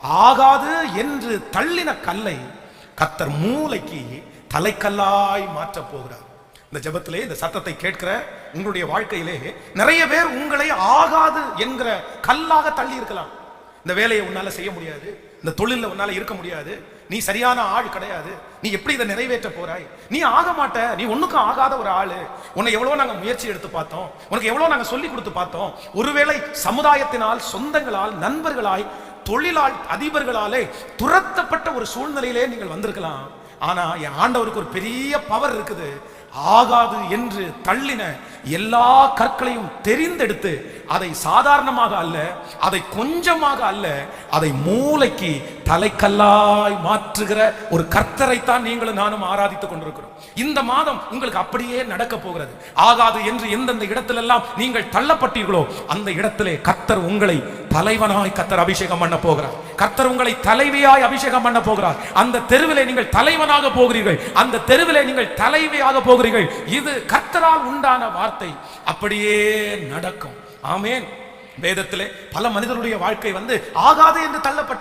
ஆகாது என்று தள்ளின கல்லை கத்தர் மூளைக்கு தலைக்கல்லாய் மாற்றப் போகிறார். இந்த ஜபத்திலே இந்த சத்தத்தை கேட்கிற உங்களுடைய வாழ்க்கையிலே நிறைய பேர் உங்களை ஆகாது என்கிற கல்லாக தள்ளி இருக்கலாம் இந்த வேலையை உன்னால செய்ய முடியாது. இந்த தொழிலில் உன்னால இருக்க முடியாது. நீ சரியான ஆள் கிடையாது. நீ எப்படி இதை நிறைவேற்ற போறாய்? நீ ஆக மாட்ட. நீ ஒண்ணுக்கும் ஆகாத ஒரு ஆளு. உன்னை எவ்வளவு நாங்க முயற்சி எடுத்து பார்த்தோம். உனக்கு எவ்வளவு நாங்க சொல்லி கொடுத்து பார்த்தோம். ஒருவேளை சமுதாயத்தினால் சொந்தங்களால் நண்பர்களாய் தொழிலால் அதிபர்களாலே துரத்தப்பட்ட ஒரு சூழ்நிலையிலே நீங்கள் வந்திருக்கலாம். ஆனா என் ஆண்டவருக்கு ஒரு பெரிய பவர் இருக்குது. ஆகாது என்று தள்ளின எல்லா கற்களையும் தெரிந்தெடுத்து அதை சாதாரணமாக அல்ல அதை கொஞ்சமாக அல்ல அதை மூளைக்கு தலைக்கல்லாய் மாற்றுகிற ஒரு கர்த்தரைத்தான் நீங்களும் நானும் ஆராதித்துக் கொண்டிருக்கிறோம். இந்த மாதம் உங்களுக்கு அப்படியே நடக்க போகிறது. ஆகாது என்று எந்தெந்த இடத்திலெல்லாம் நீங்கள் தள்ளப்பட்டீர்களோ அந்த இடத்திலே கர்த்தர் உங்களை தலைவனாய் கர்த்தர் அபிஷேகம் பண்ண போகிறார். கர்த்தர் உங்களை தலைவியாய் அபிஷேகம் பண்ண போகிறார். அந்த தெருவிலே நீங்கள் தலைவனாக போகிறீர்கள். அந்த தெருவிலே நீங்கள் தலைவியாக போகிறீர்கள். இது கர்த்தரால் உண்டான வார்த்தை. அப்படியே நடக்கும். ஆமேன். வேதத்திலே பல மனிதருடைய வாழ்க்கை வந்து ஆகாது என்று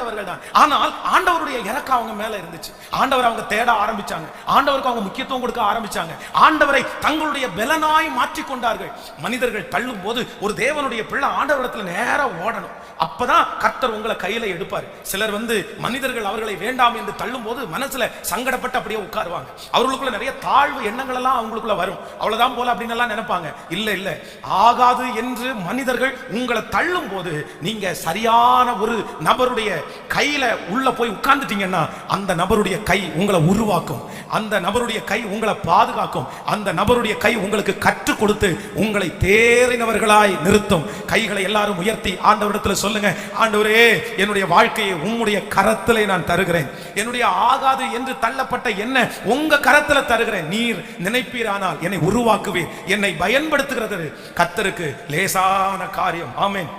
தள்ளப்பட்டவர்கள் தான் ஆனால் ஆண்டவருடைய இறக்கம் அவங்க மேல இருந்துச்சு. ஆண்டவர் அவங்க தேட ஆரம்பிச்சாங்க. ஆண்டவருக்கு அவங்க முக்கியத்துவம் கொடுக்க ஆரம்பிச்சாங்க. ஆண்டவரை தங்களுடைய பலனாய் மாற்றிக் கொண்டார்கள். மனிதர்கள் தள்ளும் போது ஒரு தேவனுடைய பிள்ளை ஆண்டவரத்துல நேரம் ஓடணும். அப்பதான் கர்த்தர் உங்களை கையில எடுப்பார். சிலர் வந்து மனிதர்கள் அவர்களை வேண்டாம் என்று தள்ளும் போது மனசுல சங்கடப்பட்டு அப்படியே உட்காருவாங்க. அவர்களுக்குள்ள நிறைய தாழ்வு எண்ணங்கள் எல்லாம் அவங்களுக்குள்ள வரும். அவ்வளவுதான் போல அப்படின்னு எல்லாம் நினைப்பாங்க. இல்ல இல்ல. ஆகாது என்று மனிதர்கள் உங்களை தள்ளும் போது நீங்க சரியான ஒரு நபருடைய கையில் உள்ளே போய் உட்கார்ந்துட்டீங்கன்னா அந்த நபருடைய கை உங்களை உருவாக்கும். அந்த நபருடைய கை உங்களை பாதுகாக்கும். அந்த நபருடைய கை உங்களுக்கு கற்றுக் கொடுத்து உங்களை தேறினவர்களாய் நிறுத்தும். கைகளை எல்லாரும் உயர்த்தி ஆண்டவரிடத்தில் சொல்லுங்க ஆண்டவரே என்னுடைய வாழ்க்கையை உம்முடைய கரத்திலே நான் தருகிறேன். என்னுடைய ஆகாது என்று தள்ளப்பட்ட என்ன உங்க கரத்துல தருகிறேன். நீர் நினைப்பீரானால் என்னை உருவாக்குவீர். என்னை பயன்படுத்துகிறது கத்தருக்கு லேசான காரியம். ஆமேன்.